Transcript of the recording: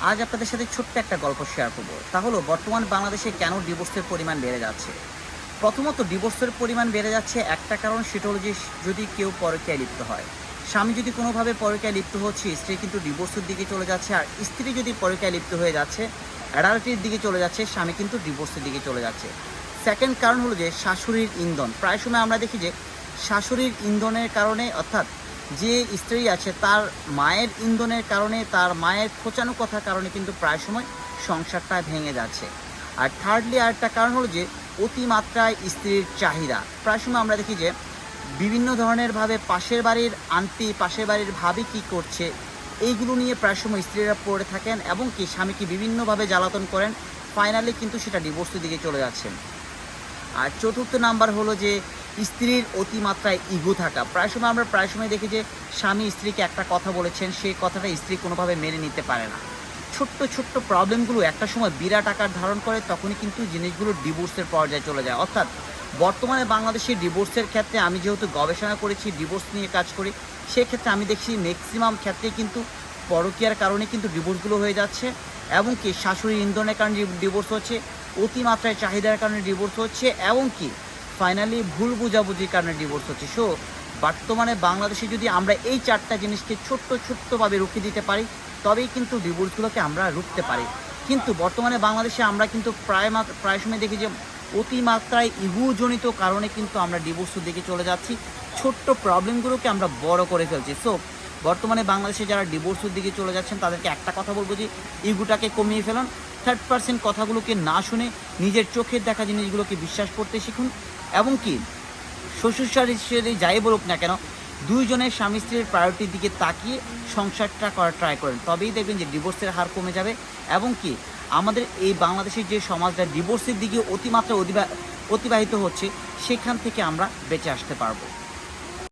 আজ আপনাদের সাথে ছোট্ট একটা গল্প শেয়ার করব। তা হলো, বর্তমান বাংলাদেশে কেন ডিভোর্সের পরিমাণ বেড়ে যাচ্ছে? প্রথমত ডিভোর্সের পরিমাণ বেড়ে যাচ্ছে একটা কারণ, সেটা হলো যে, যদি কেউ পরকীয়ায় লিপ্ত হয়। স্বামী যদি কোনোভাবে পরকীয়ায় লিপ্ত হচ্ছে, স্ত্রী কিন্তু ডিভোর্সের দিকে চলে যাচ্ছে, আর স্ত্রী যদি পরকীয়ায় লিপ্ত হয়ে যাচ্ছে অ্যাডাল্টির দিকে চলে যাচ্ছে, স্বামী কিন্তু ডিভোর্সের দিকে চলে যাচ্ছে। সেকেন্ড কারণ হলো যে, শাশুড়ির ইন্ধন। প্রায় সময় আমরা দেখি যে, শাশুড়ির ইন্ধনের কারণে, অর্থাৎ যে স্ত্রী আছে তার মায়ের ইন্ধনের কারণে, তার মায়ের খোঁচানো কথার কারণে কিন্তু প্রায় সময় সংসারটা ভেঙে যাচ্ছে। আর থার্ডলি আরেকটা কারণ হলো যে অতিমাত্রায় স্ত্রীর চাহিদা। প্রায় সময় আমরা দেখি যে বিভিন্ন ধরনের ভাবে পাশের বাড়ির আন্টি, পাশের বাড়ির ভাবি কি করছে, এইগুলো নিয়ে প্রায় সময় স্ত্রীরা পড়ে থাকেন এবং কি স্বামীকে বিভিন্নভাবে জ্বালাতন করেন। ফাইনালি কিন্তু সেটা ডিভোর্সের দিকে চলে যাচ্ছেন আর চতুর্থ নাম্বার হলো যে স্ত্রীর অতিমাত্রায় ইগো থাকা। প্রায় সময় আমরা প্রায় সময় দেখি যে স্বামী স্ত্রীকে একটা কথা বলেছেন সেই কথাটা স্ত্রী কোনোভাবে মেনে নিতে পারে না। ছোট্ট ছোট্ট প্রবলেমগুলো একটা সময় বিরাট আকার ধারণ করে, তখনই কিন্তু জিনিসগুলো ডিভোর্সের পর্যায়ে চলে যায়। অর্থাৎ বর্তমানে বাংলাদেশের ডিভোর্সের ক্ষেত্রে আমি যেহেতু গবেষণা করেছি ডিভোর্স নিয়ে কাজ করি, সেক্ষেত্রে আমি দেখছি ম্যাক্সিমাম ক্ষেত্রে কিন্তু পরকীয়ার কারণে কিন্তু ডিভোর্সগুলো হয়ে যাচ্ছে এবং কি শাশুড়ি ইন্ধনের কারণে ডিভোর্স হচ্ছে, অতিমাত্রায় চাহিদার কারণে ডিভোর্স হচ্ছে এবং কি ফাইনালি ভুল বোঝাবুঝির কারণে ডিভোর্স হচ্ছে। সো বর্তমানে বাংলাদেশে যদি আমরা এই চারটা জিনিসকে ছোট্ট ছোট্টভাবে রুখে দিতে পারি, তবেই কিন্তু ডিভোর্সগুলোকে আমরা রুখতে পারি। কিন্তু বর্তমানে বাংলাদেশে আমরা কিন্তু প্রায় প্রায় সময় দেখি যে অতিমাত্রায় ইগুজনিত কারণে কিন্তু আমরা ডিভোর্সের দিকে চলে যাচ্ছি। ছোট্ট প্রবলেমগুলোকে আমরা বড় করে ফেলছি। সো বর্তমানে বাংলাদেশে যারা ডিভোর্সের দিকে চলে যাচ্ছেন, তাদেরকে একটা কথা বলব যে ইগুটাকে কমিয়ে ফেলুন। থার্ড পার্সেন্ট কথাগুলোকে না শুনে নিজের চোখের দেখা জিনিসগুলোকে বিশ্বাস করতে শিখুন এবং কি, শ্বশুর শাশুড়ি যাই বলুক না কেন, দুইজনের স্বামী স্ত্রীর প্রায়োরিটির দিকে তাকিয়ে সংসারটা করার ট্রাই করেন। তবেই দেখবেন যে ডিভোর্সের হার কমে যাবে এবং কি, আমাদের এই বাংলাদেশের যে সমাজটা ডিভোর্সের দিকে অতিমাত্রা অতিবা- অতিবাহিত হচ্ছে, সেখান থেকে আমরা বেঁচে আসতে পারব।